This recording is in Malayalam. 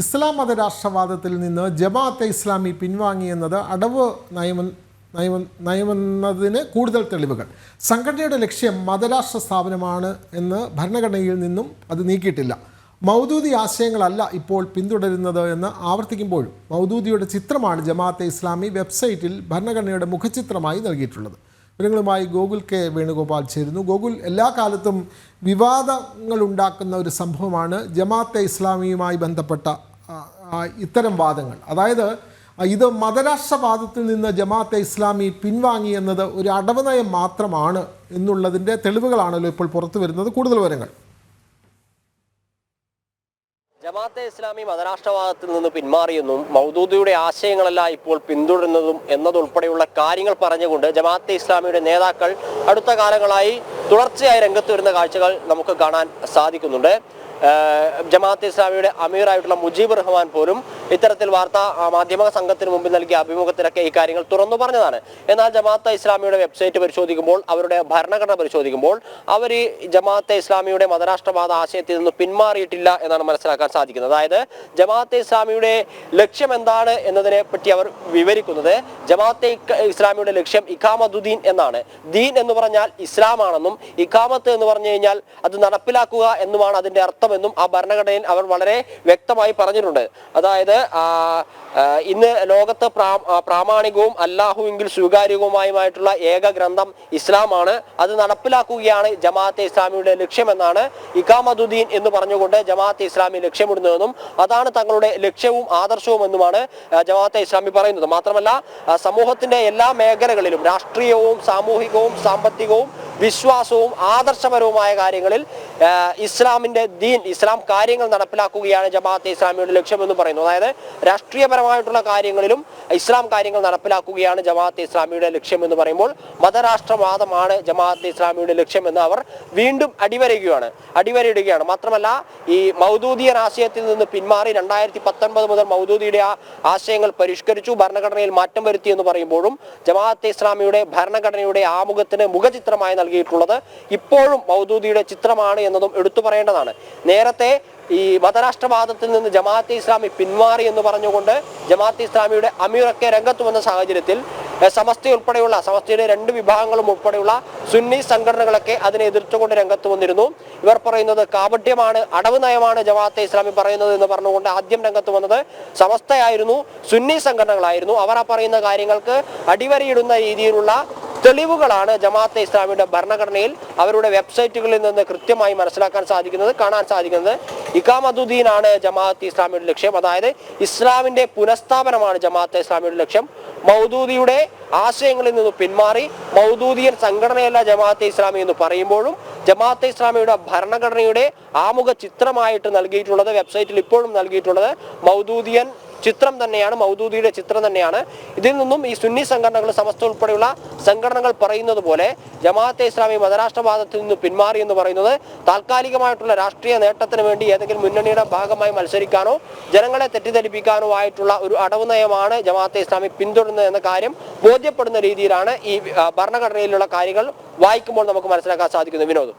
ഇസ്ലാം മതരാഷ്ട്രവാദത്തിൽ നിന്ന് ജമാഅത്തെ ഇസ്ലാമി പിൻവാങ്ങിയെന്നത് അടവ് നയമ നയമ നയമെന്നതിന് കൂടുതൽ തെളിവുകൾ. സംഘടനയുടെ ലക്ഷ്യം മതരാഷ്ട്ര സ്ഥാപനമാണ് എന്ന് ഭരണഘടനയിൽ നിന്നും അത് നീക്കിയിട്ടില്ല. മൗദൂദി ആശയങ്ങളല്ല ഇപ്പോൾ പിന്തുടരുന്നത് എന്ന് ആവർത്തിക്കുമ്പോഴും മൗദൂദിയുടെ ചിത്രമാണ് ജമാഅത്തെ ഇസ്ലാമി വെബ്സൈറ്റിൽ ഭരണഘടനയുടെ മുഖചിത്രമായി നൽകിയിട്ടുള്ളത്. വിവരങ്ങളുമായി ഗോകുൽ കെ വേണുഗോപാൽ ചേരുന്നു. ഗോകുൽ എല്ലാ കാലത്തും വിവാദങ്ങൾ ഉണ്ടാക്കുന്ന ഒരു സംഭവമാണ് ജമാഅത്തെ ഇസ്ലാമിയുമായി ബന്ധപ്പെട്ട ഇത്തരം വാദങ്ങൾ. അതായത് ഇത് മതരാഷ്ട്രവാദത്തിൽ നിന്ന് ജമാഅത്തെ ഇസ്ലാമി പിൻവാങ്ങി എന്നത് ഒരു അടവ് നയം മാത്രമാണ് എന്നുള്ളതിന്റെ തെളിവുകളാണല്ലോ ഇപ്പോൾ പുറത്തു വരുന്നത്. കൂടുതൽ വിവരങ്ങൾ. ജമാഅത്തെ ഇസ്ലാമി മതരാഷ്ട്രവാദത്തിൽ നിന്ന് പിന്മാറിയെന്നും മൗദൂദിയുടെ ആശയങ്ങളല്ല ഇപ്പോൾ പിന്തുടരുന്നതും എന്നതുൾപ്പെടെയുള്ള കാര്യങ്ങൾ പറഞ്ഞുകൊണ്ട് ജമാഅത്തെ ഇസ്ലാമിയുടെ നേതാക്കൾ അടുത്ത കാലങ്ങളായി തുടർച്ചയായി രംഗത്ത് വരുന്ന കാഴ്ചകൾ നമുക്ക് കാണാൻ സാധിക്കുന്നുണ്ട്. ജമാഅത്തെ ഇസ്ലാമിയുടെ അമീറായിട്ടുള്ള മുജീബ് റഹ്മാൻ പോലും ഇത്തരത്തിൽ വാർത്താ മാധ്യമ സംഘത്തിന് മുമ്പിൽ നൽകിയ അഭിമുഖത്തിലൊക്കെ ഈ കാര്യങ്ങൾ തുറന്നു പറഞ്ഞതാണ്. എന്നാൽ ജമാഅത്തെ ഇസ്ലാമിയുടെ വെബ്സൈറ്റ് പരിശോധിക്കുമ്പോൾ അവരുടെ ഭരണഘടന പരിശോധിക്കുമ്പോൾ അവർ ഈ ജമാഅത്തെ ഇസ്ലാമിയുടെ മതരാഷ്ട്രവാദ ആശയത്തിൽ നിന്ന് പിന്മാറിയിട്ടില്ല എന്നാണ് മനസ്സിലാക്കാൻ സാധിക്കുന്നത്. അതായത് ജമാഅത്തെ ഇസ്ലാമിയുടെ ലക്ഷ്യം എന്താണ് എന്നതിനെ പറ്റി അവർ വിവരിക്കുന്നത് ജമാഅത്തെ ഇസ്ലാമിയുടെ ലക്ഷ്യം ഇഖാമദുദ്ദീൻ എന്നാണ്. ദീൻ എന്ന് പറഞ്ഞാൽ ഇസ്ലാമാണെന്നും ഇഖാമത്ത് എന്ന് പറഞ്ഞു കഴിഞ്ഞാൽ അത് നടപ്പിലാക്കുക എന്നുമാണ് അതിന്റെ അർത്ഥമെന്നും ആ ഭരണഘടനയിൽ അവർ വളരെ വ്യക്തമായി പറഞ്ഞിട്ടുണ്ട്. അതായത് ഇന്ന് ലോകത്ത് പ്രാ- പ്രാമാണികവും അല്ലാഹുവെങ്കിൽ സ്വീകാര്യവുമായുമായിട്ടുള്ള ഏക ഗ്രന്ഥം ഇസ്ലാമാണ്. അത് നടപ്പിലാക്കുകയാണ് ജമാഅത്തെ ഇസ്ലാമിയുടെ ലക്ഷ്യമെന്നാണ് ഇക്കാമദുദ്ദീൻ എന്ന് പറഞ്ഞുകൊണ്ട് ജമാഅത്തെ ഇസ്ലാമി ലക്ഷ്യമിടുന്നതെന്നും അതാണ് തങ്ങളുടെ ലക്ഷ്യവും ആദർശവും എന്നുമാണ് ജമാഅത്തെ ഇസ്ലാമി പറയുന്നത്. മാത്രമല്ല സമൂഹത്തിന്റെ എല്ലാ മേഖലകളിലും രാഷ്ട്രീയവും സാമൂഹികവും സാമ്പത്തികവും വിശ്വാസവും ആദർശപരവുമായ കാര്യങ്ങളിൽ ആ, ഇസ്ലാമിന്റെ ദീൻ ഇസ്ലാം കാര്യങ്ങൾ നടപ്പിലാക്കുകയാണ് ജമാഅത്തെ ഇസ്ലാമിയുടെ ലക്ഷ്യമെന്ന് പറയുന്നു. അതായത് രാഷ്ട്രീയപരമായിട്ടുള്ള കാര്യങ്ങളിലും ഇസ്ലാം കാര്യങ്ങൾ നടപ്പിലാക്കുകയാണ് ജമാഅത്തെ ഇസ്ലാമിയുടെ ലക്ഷ്യമെന്ന് പറയുമ്പോൾ മതരാഷ്ട്രവാദമാണ് ജമാഅത്തെ ഇസ്ലാമിയുടെ ലക്ഷ്യമെന്ന് അവർ വീണ്ടും അടിവരയുകയാണ് അടിവരയിടുകയാണ്. മാത്രമല്ല ഈ മൗദൂദിയൻ ആശയത്തിൽ നിന്ന് പിന്മാറി രണ്ടായിരത്തി പത്തൊൻപത് മുതൽ മൗദൂദിയുടെ ആ ആശയങ്ങൾ പരിഷ്കരിച്ചു ഭരണഘടനയിൽ മാറ്റം വരുത്തി എന്ന് പറയുമ്പോഴും ജമാഅത്തെ ഇസ്ലാമിയുടെ ഭരണഘടനയുടെ ആമുഖത്തിന് മുഖചിത്രമായി നൽകിയിട്ടുള്ളത് ഇപ്പോഴും മൗദൂദിയുടെ ചിത്രമാണ് എന്നതും എടുത്തു പറയേണ്ടതാണ്. നേരത്തെ ഈ മതരാഷ്ട്രവാദത്തിൽ നിന്ന് ജമാഅത്തെ ഇസ്ലാമി പിന്മാറി എന്ന് പറഞ്ഞുകൊണ്ട് ജമാഅത്തെ ഇസ്ലാമിയുടെ അമീറൊക്കെ രംഗത്ത് വന്ന സാഹചര്യത്തിൽ സമസ്തി ഉൾപ്പെടെയുള്ള സമസ്തയുടെ രണ്ട് വിഭാഗങ്ങളും ഉൾപ്പെടെയുള്ള സുന്നി സംഘടനകളൊക്കെ അതിനെ എതിർത്തുകൊണ്ട് രംഗത്ത് വന്നിരുന്നു. ഇവർ പറയുന്നത് കാപട്യമാണ് അടവ് നയമാണ് ജമാഅത്തെ ഇസ്ലാമി പറയുന്നത് എന്ന് പറഞ്ഞുകൊണ്ട് ആദ്യം രംഗത്ത് വന്നത് സമസ്തയായിരുന്നു സുന്നി സംഘടനകളായിരുന്നു. അവർ ആ പറയുന്ന കാര്യങ്ങൾക്ക് അടിവരയിടുന്ന രീതിയിലുള്ള തെളിവുകളാണ് ജമാഅത്തെ ഇസ്ലാമിയുടെ ഭരണഘടനയിൽ അവരുടെ വെബ്സൈറ്റുകളിൽ നിന്ന് കൃത്യമായി മനസ്സിലാക്കാൻ സാധിക്കുന്നത് കാണാൻ സാധിക്കുന്നത്. ഇക്കാമദുദ്ദീനാണ് ജമാഅത്ത് ഇസ്ലാമിയുടെ ലക്ഷ്യം. അതായത് ഇസ്ലാമിന്റെ പുനഃസ്ഥാപനമാണ് ജമാഅത്തെ ഇസ്ലാമിയുടെ ലക്ഷ്യം. മൗദൂദിയുടെ ആശയങ്ങളിൽ നിന്ന് പിന്മാറി മൗദൂദിയൻ സംഘടനയല്ല ജമാഅത്തെ ഇസ്ലാമി എന്ന് പറയുമ്പോഴും ജമാഅത്തെ ഇസ്ലാമിയുടെ ഭരണഘടനയുടെ ആമുഖ ചിത്രമായിട്ട് നൽകിയിട്ടുള്ളത് വെബ്സൈറ്റിൽ ഇപ്പോഴും നൽകിയിട്ടുള്ളത് മൗദൂദിയൻ ചിത്രം തന്നെയാണ് മൗദൂദിയുടെ ചിത്രം തന്നെയാണ്. ഇതിൽ നിന്നും ഈ സുന്നി സംഘടനകൾ സമസ്ത ഉൾപ്പെടെയുള്ള സംഘടനകൾ പറയുന്നത് പോലെ ജമാഅത്തെ ഇസ്ലാമി മതരാഷ്ട്രവാദത്തിൽ നിന്ന് പിന്മാറി എന്ന് പറയുന്നത് താൽക്കാലികമായിട്ടുള്ള രാഷ്ട്രീയ നേട്ടത്തിന് വേണ്ടി ഏതെങ്കിലും മുന്നണിയുടെ ഭാഗമായി മത്സരിക്കാനോ ജനങ്ങളെ തെറ്റിദ്ധരിപ്പിക്കാനോ ആയിട്ടുള്ള ഒരു അടവ് നയമാണ് ജമാഅത്തെ ഇസ്ലാമി പിന്തുടരുന്നത് എന്ന കാര്യം ബോധ്യപ്പെടുന്ന രീതിയിലാണ് ഈ ഭരണഘടനയിലുള്ള കാര്യങ്ങൾ വായിക്കുമ്പോൾ നമുക്ക് മനസ്സിലാക്കാൻ സാധിക്കുന്നത്. വിനോദം.